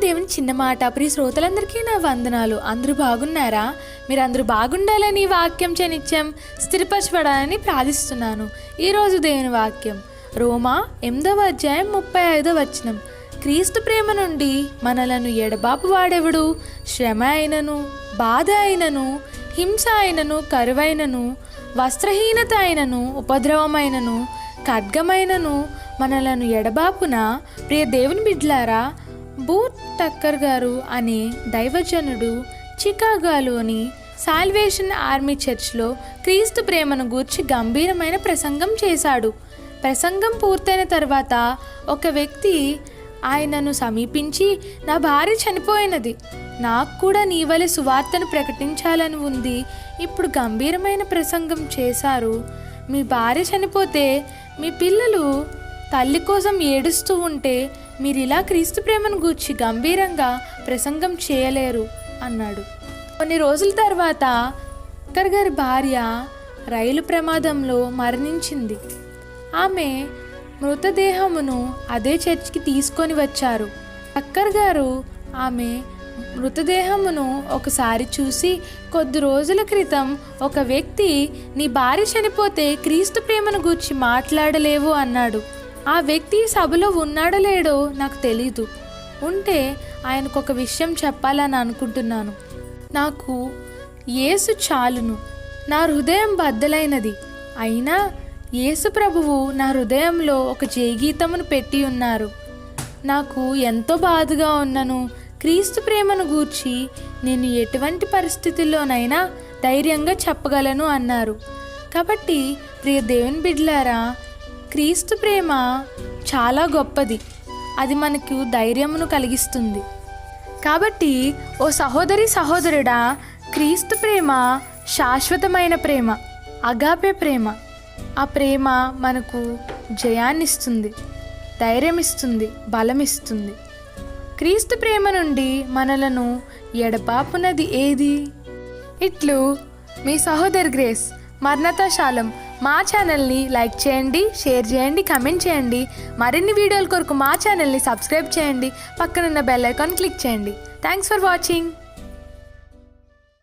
దేవుని చిన్న మాట. ప్రియ శ్రోతలందరికీ నా వందనాలు. అందరూ బాగున్నారా? మీరు అందరూ బాగుండాలని వాక్యం చనిత్యం స్థిరపరచబడాలని ప్రార్థిస్తున్నాను. ఈరోజు దేవుని వాక్యం. రోమా ఎనిమిదవ అధ్యాయం ముప్పై ఐదవ వచనం. క్రీస్తు ప్రేమ నుండి మనలను ఎడబాపు వాడెవడు? శ్రమ అయినను బాధ అయినను హింస అయినను కరువైనను వస్త్రహీనత అయినను ఉపద్రవమైనను ఖడ్గమైనను మనలను ఎడబాపున? ప్రియ దేవుని బిడ్లారా బూత్ టక్కర్ గారు అనే దైవజనుడు చికాగోలోని సాల్వేషన్ ఆర్మీ చర్చ్లో క్రీస్తు ప్రేమను గూర్చి గంభీరమైన ప్రసంగం చేశాడు. ప్రసంగం పూర్తయిన తర్వాత ఒక వ్యక్తి ఆయనను సమీపించి నా భార్య చనిపోయినది. నాకు కూడా నీ వలె సువార్తను ప్రకటించాలని ఉంది. ఇప్పుడు గంభీరమైన ప్రసంగం చేశారు. మీ భార్య చనిపోతే మీ పిల్లలు తల్లి కోసం ఏడుస్తూ ఉంటే మీరు ఇలా క్రీస్తు ప్రేమను గూర్చి గంభీరంగా ప్రసంగం చేయలేరు అన్నాడు. కొన్ని రోజుల తర్వాత అక్కర్ గారి భార్య రైలు ప్రమాదంలో మరణించింది. ఆమె మృతదేహమును అదే చర్చికి తీసుకొని వచ్చారు. అక్కర్ గారు ఆమె మృతదేహమును ఒకసారి చూసి కొద్ది రోజుల క్రితం ఒక వ్యక్తి నీ భార్య చనిపోతే క్రీస్తు ప్రేమను గూర్చి మాట్లాడలేవు అన్నాడు. ఆ వ్యక్తి సభలో ఉన్నాడో లేడో నాకు తెలీదు. ఉంటే ఆయనకు ఒక విషయం చెప్పాలని అనుకుంటున్నాను. నాకు యేసు చాలును. నా హృదయం బద్దలైనది. అయినా యేసు ప్రభువు నా హృదయంలో ఒక జయగీతమును పెట్టి ఉన్నారు. నాకు ఎంతో బాధగా ఉన్నను. క్రీస్తు ప్రేమను గూర్చి నేను ఎటువంటి పరిస్థితుల్లోనైనా ధైర్యంగా చెప్పగలను అన్నారు. కాబట్టి ప్రియ దేవుని బిడ్లారా క్రీస్తు ప్రేమ చాలా గొప్పది. అది మనకు ధైర్యమును కలిగిస్తుంది. కాబట్టి ఓ సహోదరి సహోదరుడా క్రీస్తు ప్రేమ శాశ్వతమైన ప్రేమ అగాపే ప్రేమ. ఆ ప్రేమ మనకు జయాన్నిస్తుంది ధైర్యం ఇస్తుంది బలం ఇస్తుంది క్రీస్తు ప్రేమ నుండి మనలను ఎడపాపునది ఏది? ఇట్లు మీ సహోదర్ గ్రేస్ మర్ణతాశాలం మా ఛానల్ని లైక్ చేయండి షేర్ చేయండి కమెంట్ చేయండి. మరిన్ని వీడియోల కొరకు మా ఛానల్ని సబ్స్క్రైబ్ చేయండి. పక్కనున్న బెల్ ఐకాన్ క్లిక్ చేయండి. Thanks for watching